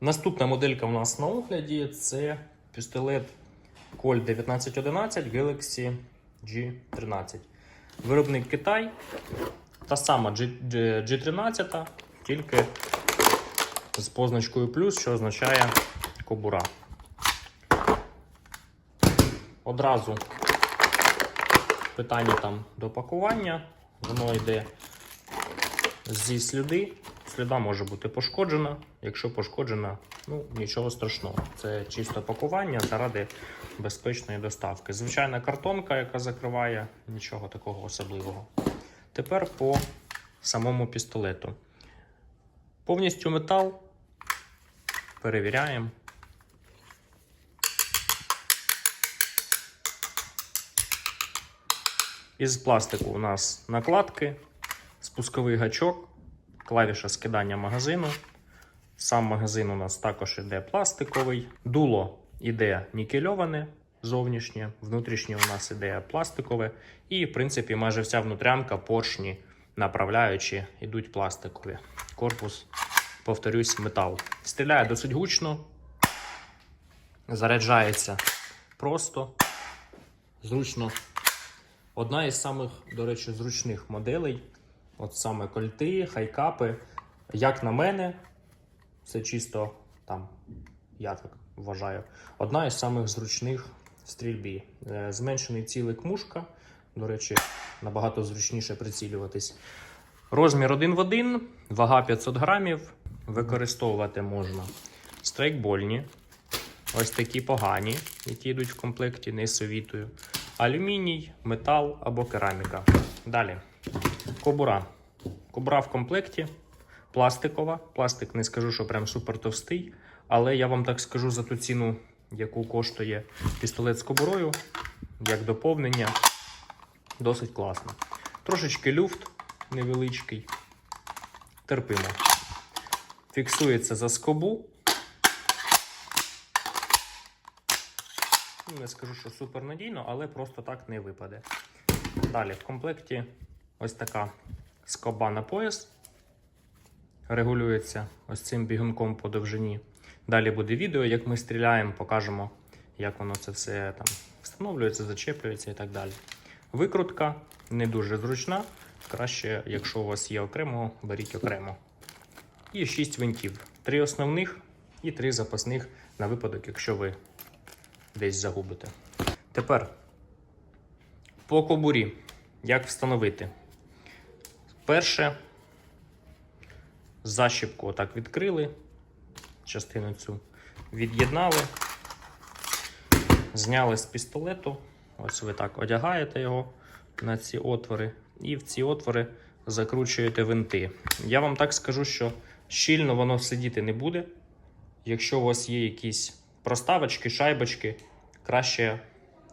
Наступна моделька у нас на огляді це пістолет Colt 1911 Galaxy G13. Виробник Китай. Та сама G, G, G13, тільки з позначкою плюс, що означає кобура. Одразу питання там до пакування. Воно йде зі сліди. Сліда може бути пошкоджена. Якщо пошкоджена, ну нічого страшного. Це чисто пакування заради безпечної доставки. Звичайна картонка, яка закриває, нічого такого особливого. Тепер по самому пістолету. Повністю метал. Перевіряємо. Із пластику у нас накладки, спусковий гачок, клавіша скидання магазину. Сам магазин у нас також іде пластиковий. Дуло іде нікельоване зовнішнє, внутрішнє у нас іде пластикове. І, в принципі, майже вся внутрянка, поршні, направляючі, йдуть пластикові. Корпус, повторюсь, метал. Стріляє досить гучно, заряджається просто, зручно. Одна із самих, до речі, зручних моделей. От саме кольти, хайкапи. Як на мене, це чисто там, я так вважаю, одна із самих зручних в стрільбі. Е, Зменшений цілик мушка. До речі, набагато зручніше прицілюватись. Розмір один в один, вага 500 грамів. Використовувати можна страйкбольні. Ось такі погані, які йдуть в комплекті, не совітую. Алюміній, метал або кераміка. Далі. Кобура. Кобура в комплекті. Пластикова. Пластик не скажу, що прям супер товстий. Але я вам так скажу за ту ціну, яку коштує пістолет з кобурою, як доповнення. Досить класно. Трошечки люфт невеличкий. Терпимо. Фіксується за скобу. Ну, Не скажу, що супер надійно, але просто так не випаде. Далі в комплекті ось така скоба на пояс. Регулюється ось цим бігунком по довжині. Далі буде відео, як ми стріляємо, покажемо, як воно це все там встановлюється, зачеплюється і так далі. Викрутка не дуже зручна. Краще, якщо у вас є окремо, беріть окремо. І 6 винтів. Три основних і три запасних на випадок, якщо ви десь загубите. Тепер по кобурі. Як встановити? Перше, защіпку отак відкрили, частину цю від'єднали, зняли з пістолету. Ось ви так одягаєте його на ці отвори, і в ці отвори закручуєте винти. Я вам так скажу, що щільно воно сидіти не буде. Якщо у вас є якісь проставочки, шайбочки, краще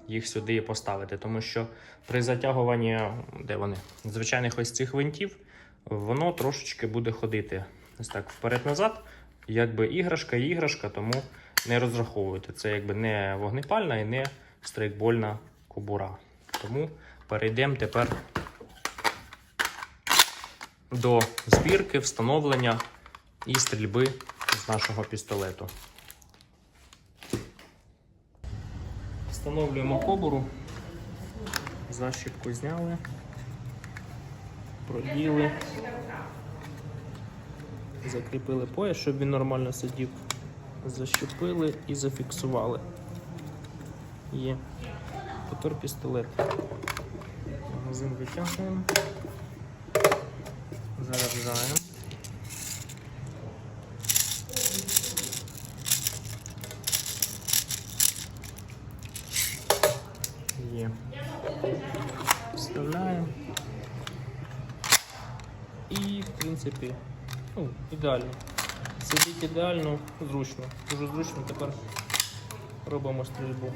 їх сюди поставити, тому що при затягуванні, де вони, звичайних ось цих винтів, воно трошечки буде ходити. Ось так вперед-назад, якби іграшка і іграшка, тому не розраховуйте. Це якби не вогнепальна і не стрейкбольна кобура. Тому перейдемо тепер до збірки, встановлення і стрільби з нашого пістолету. Встановлюємо кобуру, защіпку зняли, проділи, закріпили пояс, щоб він нормально сидів, защепили і зафіксували. Є. Тепер пістолет. Магазин витягуємо, заряджаємо. Є. Вставляємо. І, в принципі, ну, ідеально. Сидить ідеально, зручно. Дуже зручно тепер робимо стрільбу.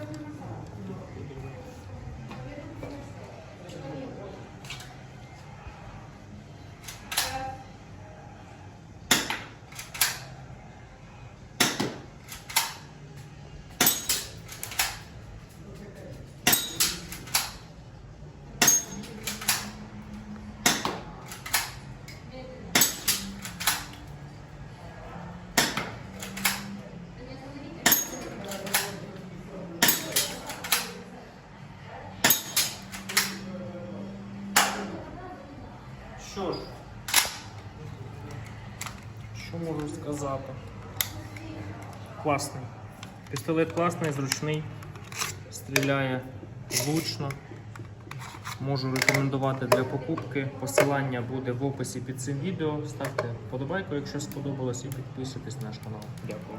Що ж, що можу сказати? Класний. Пістолет класний, зручний, стріляє влучно. Можу рекомендувати для покупки. Посилання буде в описі під цим відео. Ставте вподобайку, якщо сподобалось, і підписуйтесь на наш канал. Дякую.